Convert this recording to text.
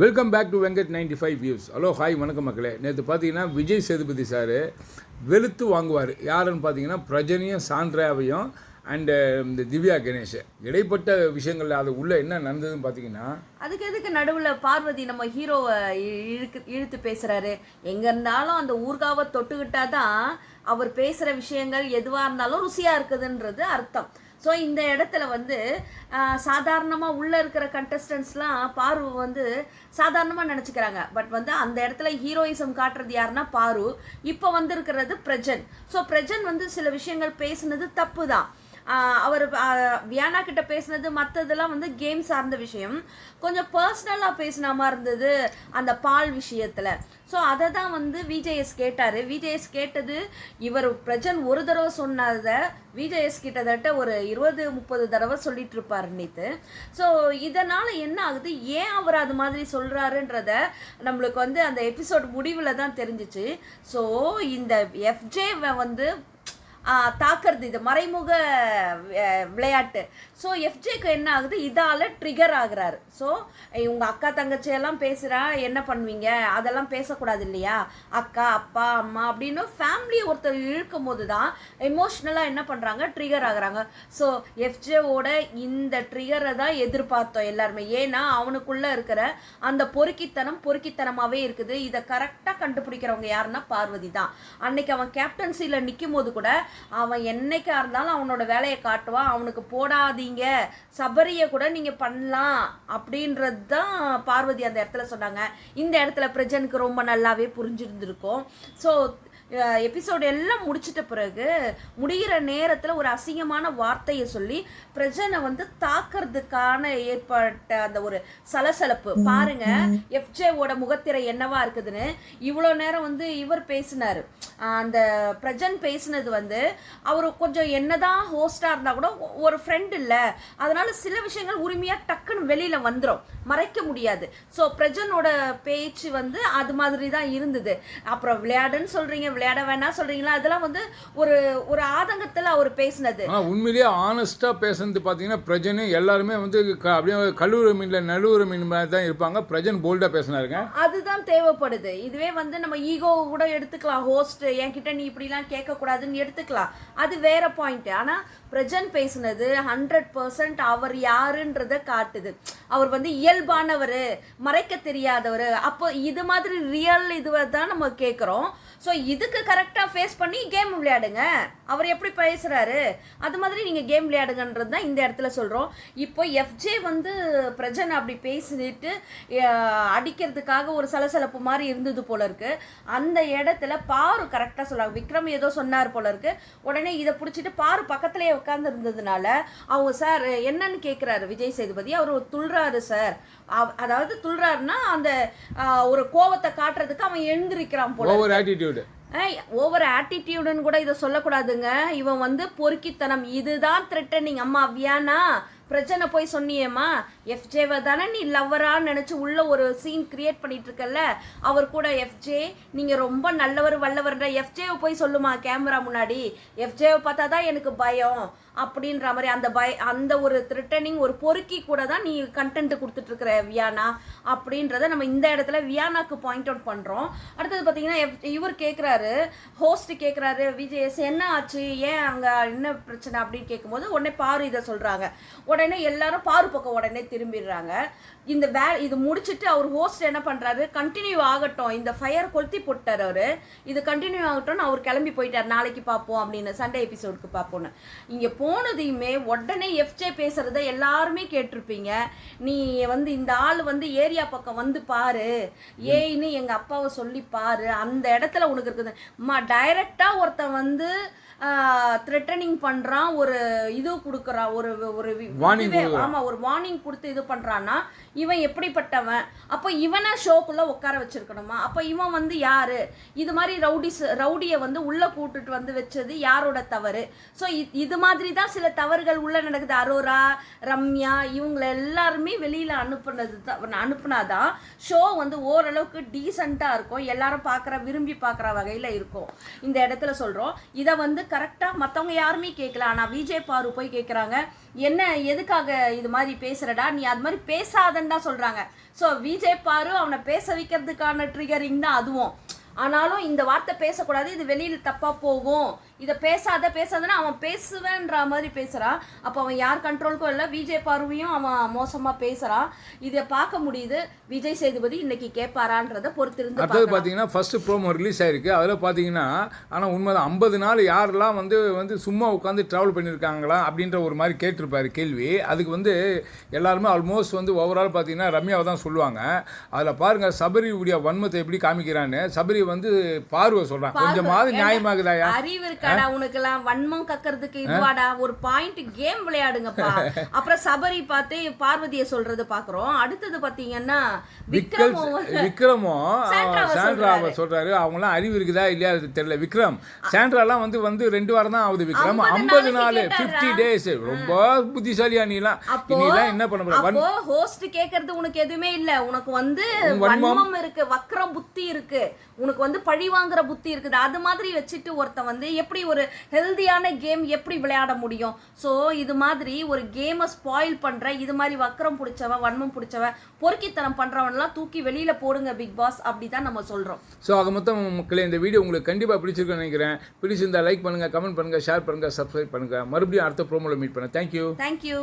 Welcome back to Venkat ninety five views hello hi வணக்கம் மக்களே. நேற்று பார்த்தீங்கன்னா விஜய் சேதுபதி சார் வெளுத்து வாங்குவார். யாருன்னு பார்த்தீங்கன்னா பிரஜனையும் சாண்ட்ராவையும் அண்டு um, இந்த திவ்யா கணேஷ். இடைப்பட்ட விஷயங்களில் அது உள்ள என்ன நடந்ததுன்னு பார்த்தீங்கன்னா அதுக்கு எதுக்கு நடுவில் பார்வதி நம்ம ஹீரோவை இழுக்கு இழுத்து பேசுகிறாரு எங்கே இருந்தாலும் அந்த ஊர்காவை தொட்டுக்கிட்டா தான் அவர் பேசுகிற விஷயங்கள் எதுவாக இருந்தாலும் ருசியாக இருக்குதுன்றது அர்த்தம். ஸோ இந்த இடத்துல வந்து சாதாரணமாக உள்ளே இருக்கிற கண்டஸ்டன்ஸ்லாம் பாரு வந்து சாதாரணமாக நினச்சிக்கிறாங்க. பட் வந்து அந்த இடத்துல ஹீரோயிசம் காட்டுறது யாருன்னா பாரு. இப்போ வந்திருக்கிறது பிரஜன். ஸோ பிரஜன் வந்து சில விஷயங்கள் பேசுனது தப்பு தான் அவர் வியானா கிட்ட பேசினது மற்றதெல்லாம் வந்து கேம் சார்ந்த விஷயம். கொஞ்சம் பர்சனலாக பேசின மாதிரி இருந்தது அந்த பால் விஷயத்தில். ஸோ அதை தான் வந்து விஜேஎஸ் கேட்டார். விஜேஎஸ் கேட்டது இவர் பிரஜன் ஒரு தடவை சொன்னதை விஜேஎஸ் கிட்டத்தட்ட ஒரு இருபது முப்பது தடவை சொல்லிட்டு இருப்பார் நேற்று ஸோ இதனால் என்ன ஆகுது? ஏன் அவர் அது மாதிரி சொல்கிறாருன்றத நம்மளுக்கு வந்து அந்த எபிசோட் முடிவில் தான் தெரிஞ்சிச்சு. ஸோ இந்த எஃப்ஜே வந்து தாக்குறது. இது மறைமுக விளையாட்டு. ஸோ எஃப்ஜேக்கு என்ன ஆகுது? இதால் ட்ரிகர் ஆகுறாரு. ஸோ உங்கள் அக்கா தங்கச்சி எல்லாம் பேசுகிறா என்ன பண்ணுவீங்க? அதெல்லாம் பேசக்கூடாது இல்லையா? அக்கா அப்பா அம்மா அப்படின்னு ஃபேமிலியை ஒருத்தர் இழுக்கும் போது தான் எமோஷ்னலாக என்ன பண்ணுறாங்க ட்ரிகர் ஆகுறாங்க. ஸோ எஃப்ஜேவோட இந்த ட்ரிகரை தான் எதிர்பார்த்தோம் எல்லாருமே. ஏன்னா அவனுக்குள்ளே இருக்கிற அந்த பொறுக்கித்தனம் பொறுக்கித்தனமாகவே இருக்குது. இதை கரெக்டாக கண்டுபிடிக்கிறவங்க யாருன்னா பார்வதி தான். அன்னைக்கு அவன் கேப்டன்சியில் நிற்கும் போது கூட அவன் என்னைக்கா இருந்தாலும் அவனோட வேலையை காட்டுவான். அவனுக்கு போடாதீங்க. சபரியை கூட நீங்கள் பண்ணலாம் அப்படின்றது தான் பார்வதி அந்த இடத்துல சொன்னாங்க. இந்த இடத்துல பிரஜனுக்கு ரொம்ப நல்லாவே புரிஞ்சிருந்திருக்கும். ஸோ எபிசோடு எல்லாம் முடிச்சிட்ட பிறகு முடிகிற நேரத்தில் ஒரு அசிங்கமான வார்த்தையை சொல்லி பிரஜனை வந்து தாக்குறதுக்கான ஏற்பட்ட அந்த ஒரு சலசலப்பு. பாருங்க எஃப்ஜேவோட முகத்திரை என்னவா இருக்குதுன்னு. இவ்வளோ நேரம் வந்து இவர் பேசினார். அந்த பிரஜன் பேசினது வந்து அவர் கொஞ்சம் என்னதான் ஹோஸ்டாக இருந்தால் கூட ஒரு ஃப்ரெண்ட் இல்லை. அதனால சில விஷயங்கள் உரிமையாக டக்குன்னு வெளியில் வந்துடும் மறைக்க முடியாது. ஸோ பிரஜனோட பேச்சு வந்து அது மாதிரி தான் இருந்தது. அப்புறம் விளையாடுன்னு சொல்கிறீங்க விளையாட வேணாம் சொல்கிறீங்களா அதெல்லாம் வந்து ஒரு ஒரு ஆதங்கத்தில் அவர் பேசினது. ஆனால் உண்மையிலேயே ஆனஸ்ட்டாக பேசுனது பார்த்தீங்கன்னா பிரஜனை எல்லாருமே வந்து க அப்படியே கல்லூரி மீனில் நழுவுற மீன் மாதிரி தான் இருப்பாங்க. பிரஜன் போல்டாக பேசினாருங்க. அதுதான் தேவைப்படுது. இதுவே வந்து நம்ம ஈகோ கூட எடுத்துக்கலாம். ஹோஸ்ட் என்கிட்ட நீ இப்படிலாம் கேட்கக்கூடாதுன்னு எடுத்துக்கலாம். அது வேற பாயிண்ட் ஆனால் பிரஜன் பேசுனது ஹண்ட்ரட் பர்சன்ட் அவர் யாருன்றத காட்டுது. அவர் வந்து இயல்பானவர் மறைக்க தெரியாதவர். அப்போ இது மாதிரி ரியல் இதுவை தான் நம்ம கேட்குறோம். ஸோ இதுக்கு கரெக்டாக ஃபேஸ் பண்ணி கேம் விளையாடுங்க? அவர் எப்படி பேசுகிறாரு அது மாதிரி நீங்கள் கேம் விளையாடுங்கன்றது தான் இந்த இடத்துல சொல்கிறோம் இப்போ எஃப்ஜே வந்து பிரஜன் அப்படி பேசிட்டு அடிக்கிறதுக்காக ஒரு சலசலப்பு மாதிரி இருந்தது போல இருக்கு. அந்த இடத்துல பாரு கரெக்டாக சொல்லுவாங்க விக்ரம் ஏதோ சொன்னார் போல இருக்கு. உடனே இதை பிடிச்சிட்டு பாரு பக்கத்துலேயே உட்கார்ந்து இருந்ததுனால அவங்க சார் என்னன்னு கேட்குறாரு விஜய் சேதுபதி. அவர் துள்றாரு சார். அதாவது துள்றாருன்னா அந்த ஒரு கோவத்தை காட்டுறதுக்கு அவன் எழுந்திருக்கிறான் போல ஓவர் ஆட்டிடியூடு ஓவர் ஆட்டிடியூடுன்னு கூட இதை சொல்லக்கூடாதுங்க. இவன் வந்து பொறுக்கித்தனம். இதுதான் த்ரெட்டனிங் அம்மா வியானா பிரச்சனை போய் சொன்னியேம்மா எஃப்ஜேவை தானே நீ லவ்வரான்னு நினச்சி உள்ள ஒரு சீன் கிரியேட் பண்ணிட்டு இருக்கல்ல? அவர் கூட எஃப்ஜே நீங்கள் ரொம்ப நல்லவர் வல்லவர்ன்ற எஃப்ஜேவை போய் சொல்லுமா கேமரா முன்னாடி? எஃப்ஜேவை பார்த்தா தான் எனக்கு பயம் அப்படின்ற மாதிரி அந்த பய அந்த ஒரு த்ரிட்டனிங் ஒரு பொறுக்கி கூட தான் நீ கண்டென்ட் கொடுத்துட்ருக்குற வியானா அப்படின்றத நம்ம இந்த இடத்துல வியானாக்கு பாயிண்ட் அவுட் பண்ணுறோம் அடுத்தது பார்த்தீங்கன்னா எஃப்- இவர் கேட்குறாரு ஹோஸ்ட் கேட்குறாரு விஜய் என்ன ஆச்சு? ஏன் அங்கே என்ன பிரச்சனை? அப்படின்னு கேட்கும்போது உடனே பாரு இதை சொல்கிறாங்க உடனே உடனே எல்லாரும் பாரு பக்கம் உடனே திரும்பிடுறாங்க. இந்த வே இது முடிச்சுட்டு அவர் ஹோஸ்ட் என்ன பண்ணுறாரு கண்டினியூ ஆகட்டும். இந்த ஃபயர் கொளுத்தி போட்டார் அவர். இது கண்டினியூ ஆகட்டும்னு அவர் கிளம்பி போயிட்டார். நாளைக்கு பார்ப்போம் அப்படின்னு சண்டே எபிசோடுக்கு பார்ப்போம்னு. இங்கே போனதையுமே உடனே எஃப்ஜே பேசுகிறத எல்லாருமே கேட்டிருப்பீங்க. நீ வந்து இந்த ஆள் வந்து ஏரியா பக்கம் வந்து பாரு. ஏன்னு எங்கள் அப்பாவை சொல்லி பாரு. அந்த இடத்துல உனக்கு இருக்குது. அம்மா டைரெக்டாக ஒருத்தன் வந்து த்ரெட்டனிங் பண்ணுறான் ஒரு இது கொடுக்குறான் ஒரு ஒரு ஆமா ஒரு வார்னிங் கொடுத்து இது பண்றான்னா இவன் எப்படிப்பட்டவன்? அப்போ இவனை ஷோக்குள்ள உட்கார வச்சிருக்கணுமா? அப்போ இவன் வந்து யாரு? இது மாதிரி ரவுடிஸ் ரவுடியை வந்து உள்ள கூட்டுட்டு வந்து வச்சது யாரோட தவறு? ஸோ இது மாதிரி தான் சில தவறுகள் உள்ள நடக்குது. அரோரா ரம்யா இவங்களை எல்லாருமே வெளியில அனுப்புனது தான் அனுப்புனாதான் ஷோ வந்து ஓரளவுக்கு டீசெண்டாக இருக்கும். எல்லாரும் பார்க்குற விரும்பி பார்க்குற வகையில் இருக்கும். இந்த இடத்துல சொல்கிறோம் இதை வந்து கரெக்டாக மற்றவங்க யாருமே கேட்கல ஆனால் விஜய் பாரு போய் கேட்குறாங்க என்ன எதுக்காக இது மாதிரி பேசுறடா? நீ அது மாதிரி பேசாதன்னு தான் சொல்றாங்க. ஸோ விஜய் பாரு அவனை பேச வைக்கிறதுக்கான ட்ரிகரிங் தான் அதுவும். ஆனாலும் இந்த வார்த்தை பேசக்கூடாது இது வெளியில் தப்பாக போகும். இதை பேசாத பேசாதன்னா அவன் பேசுவேன்ற மாதிரி பேசுறான். அப்போ அவன் யார் கண்ட்ரோலுக்கும் இல்லை விஜய் பார்வையும் அவன் மோசமா பேசுறான் இதை பார்க்க முடியுது விஜய் சேதுபதி இன்னைக்கு கேட்பாரான்றத பொறுத்திருந்து அடுத்தது. பார்த்தீங்கன்னா ஃபர்ஸ்ட் ப்ரோமோ ரிலீஸ் ஆயிருக்கு. அதில் பார்த்தீங்கன்னா ஆனால் உண்மைதான் ஐம்பது நாள் யாரெல்லாம் வந்து வந்து சும்மா உட்காந்து ட்ராவல் பண்ணியிருக்காங்களா அப்படின்ற ஒரு மாதிரி கேட்டிருப்பாரு கேள்வி. அதுக்கு வந்து எல்லாருமே ஆல்மோஸ்ட் வந்து ஓவரால் பார்த்தீங்கன்னா ரம்யாவை தான் சொல்லுவாங்க. அதில் பாருங்க சபரி உடைய வன்மத்தை எப்படி காமிக்கிறான்னு சபரி வந்து பார்வை சொல்கிறான் கொஞ்சமாவது நியாயமாகுதாயா? அறிவு இருக்காடா உனக்கெல்லாம் வன்மம் கக்கறதுக்கு இதுவாடா? ஒரு பாயிண்ட் கேம் விளையாடுங்கப்பா. அப்புறம் சபரி பார்த்து பார்வதியை சொல்றது பாக்குறோம் அடுத்தது பாத்தீங்கன்னா விக்ரம் விக்ரமோ? சாண்ட்ராவை சாண்ட்ராவை சொல்றாரு. அவங்களாம் அறிவு இருக்குதா இல்லையா தெரியல. விக்ரம் சாண்ட்ராலாம் வந்து வந்து ரெண்டு வாரம் தான் ஆகுது விக்ரம். 50 ஐம்பது நாள்? ஃபிஃப்டி டேஸ் ரொம்ப புத்திசாலியா நீலாம் அப்போ நீலாம் என்ன பண்ண போற அப்போ ஹோஸ்ட் கேக்குறது உனக்கு எதுவுமே இல்ல. உனக்கு வந்து வன்மம். இருக்கு வக்ரம் புத்தி இருக்கு. உனக்கு வந்து பழி வாங்குற புத்தி இருக்குது. அது மாதிரி வச்சுட்டு ஒருத்தன் வந்து எப்படி ஒரு ஹெல்தியான கேம் எப்படி விளையாட முடியும்? சோ இது மாதிரி ஒரு கேமை ஸ்பாயில் பண்ற இது மாதிரி வக்ரம் பிடிச்சவன் வன்மம் பிடிச்சவன் பொறுக்கித்தனம் பண்றவன்லாம் தூக்கி வெளியில போடுங்க பிக் பாஸ் அப்படிதான் நம்ம சொல்றோம். ஸோ ஆக மொத்தம் மக்களே இந்த வீடியோ உங்களுக்கு கண்டிப்பாக பிடிச்சிருக்குன்னு நினைக்கிறேன். பிடிச்சிருந்தா லைக் பண்ணுங்க கமெண்ட் பண்ணுங்க ஷேர் பண்ணுங்க சப்ஸ்கிரைப் பண்ணுங்க. மறுபடியும் அடுத்த ப்ரோமோல மீட் பண்ணேன் தேங்க்யூ தேங்க்யூ